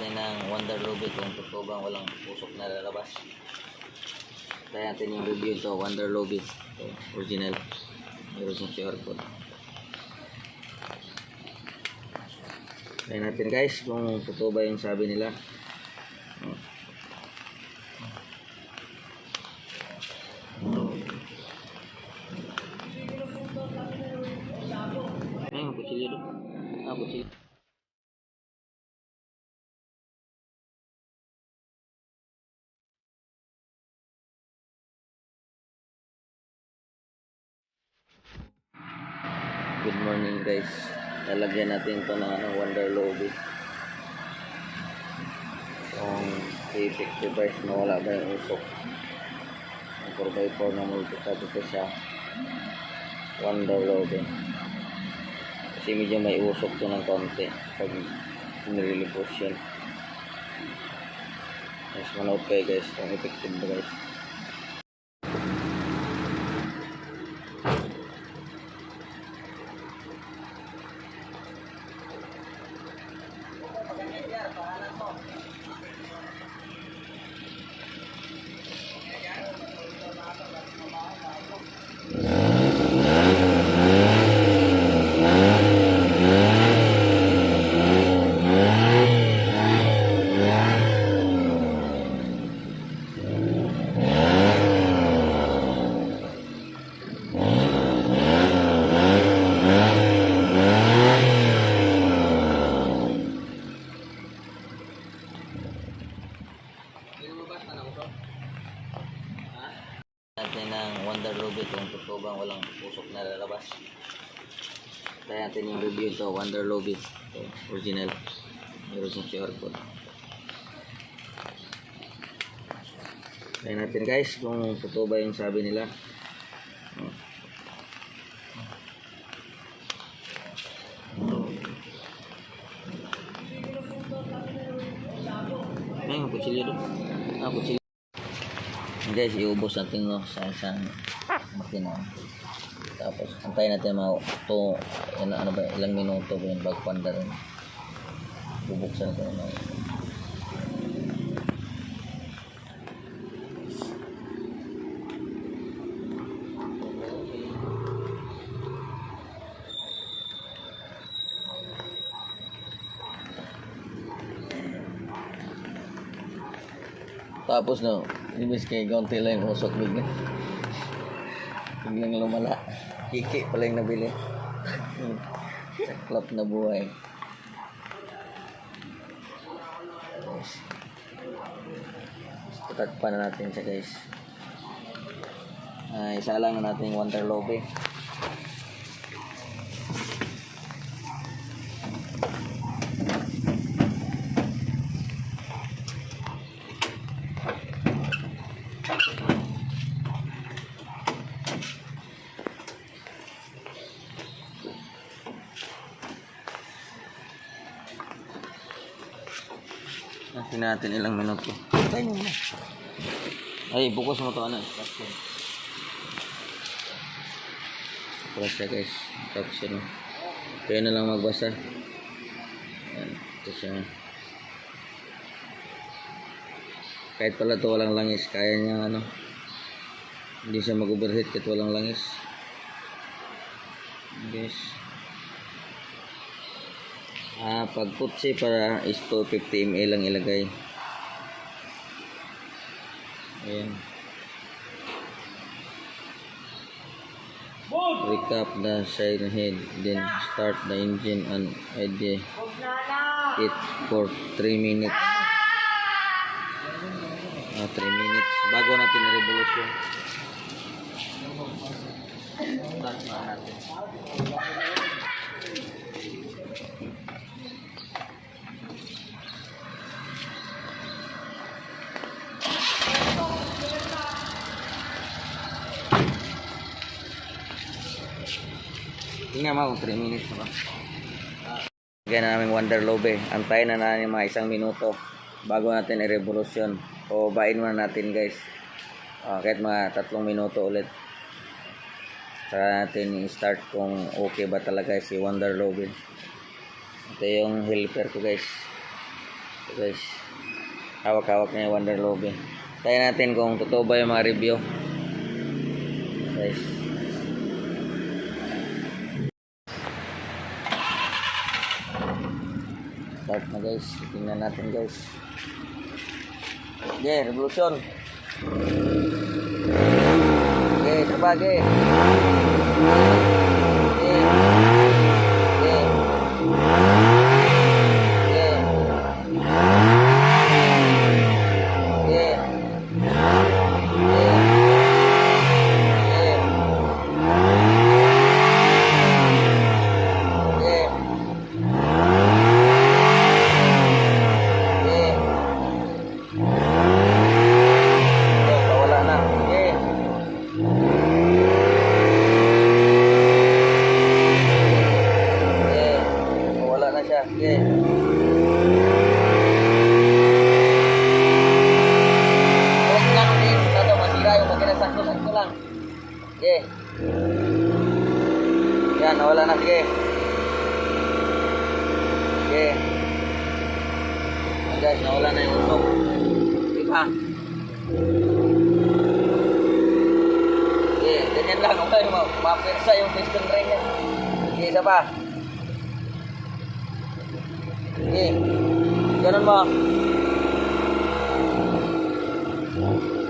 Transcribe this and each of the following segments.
natin ng Wonder Ruby kung totoo bang walang usok na lalabas. Try natin yung review ito, Wonder Ruby. Ito, original. Meron siyang QR code. Try natin guys kung totoo ba yung sabi nila. Good morning guys. Lalagyan natin ito ng ano, Wonder Lobby. Kung basic device mawala ba yung usok. Ang 4x4 na multi-tab ito sa Wonder Lobby. Kasi medyo may usok to ng konti pag nililipos yun. Mas manood kayo guys kung effective guys. Natin ng Wonder Ruby kung totoo bang walang usok na lalabas. Try natin yung review ito, Wonder Ruby. Ito, original. Meron siyang QR code. Try natin guys kung totoo ba yung sabi nila. Ayun, kutsilyo doon. Ah, kutsilyo. Guys, iubos natin no, sa isang makina. Tapos, antayin natin mga to, ano, ano ba, ilang minuto ba yun bago panda rin. Bubuksan ko na. Tapos no, ibig kay konti lang yung usok bigla. Biglang lumala. Hiki pala yung nabili. Saklap na buhay. Guys. Tatakpan na natin siya guys. Ay, isa lang na natin yung Wonder Lobby. Natin natin ilang minuto. Tayo mo na. Ay, bukas mo ito ano. Tapos siya guys. Tapos siya no. Kaya na lang magbasa. Yan. Ito siya. Kahit pala ito walang langis, kaya niya ano. Hindi siya mag-overheat kahit walang langis. Guys. Ah, pag putsi para is 250 ml lang ilagay. Ayan. Recap the side head, then start the engine and ID it for 3 minutes. Ah, 3 minutes. Bago natin i-revolution. Natin. Tingnan mo kung 3 minutes na ba. Lagyan na namin Wonder Lobby. Antayin na namin mga isang minuto bago natin i-revolusyon. O bain muna natin guys. Ah, kahit mga tatlong minuto ulit. Saka natin i-start kung okay ba talaga si Wonder Lobby. Ito yung helper ko guys. So guys, hawak-hawak na yung Wonder Lobby. Tayo natin kung totoo ba yung mga review. Guys. Start na guys. Tingnan natin guys. Okay, revolution. Okay, sabah, okay. Okay. Makina. Sakto-sakto lang. Okay. Yan, nawala na. Sige. Okay. Ayan, guys, nawala na yung usok. Di ba? Okay, ganyan lang. Okay, ma- mapirsa yung piston ring yan. Okay, isa pa. Okay. Ganun mo. Okay.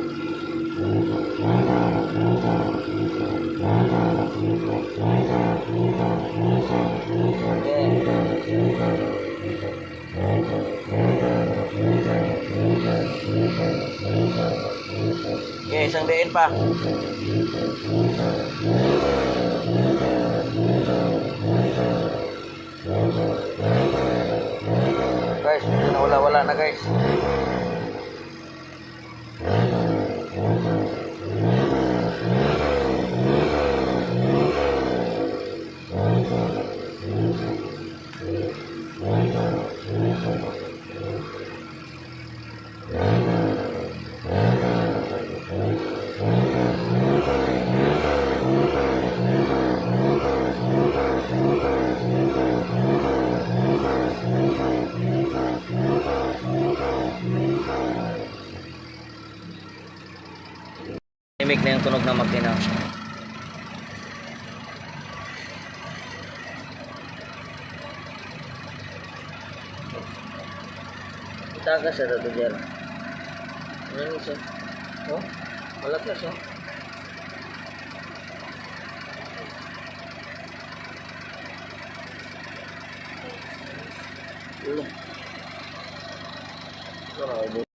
Okay, isang diin pa. Guys, medyo nawala-wala na guys. Tunog ng makina. Itagas sa ito dyan. Ano yun siya? Oh, malakas siya. Ulo. Na,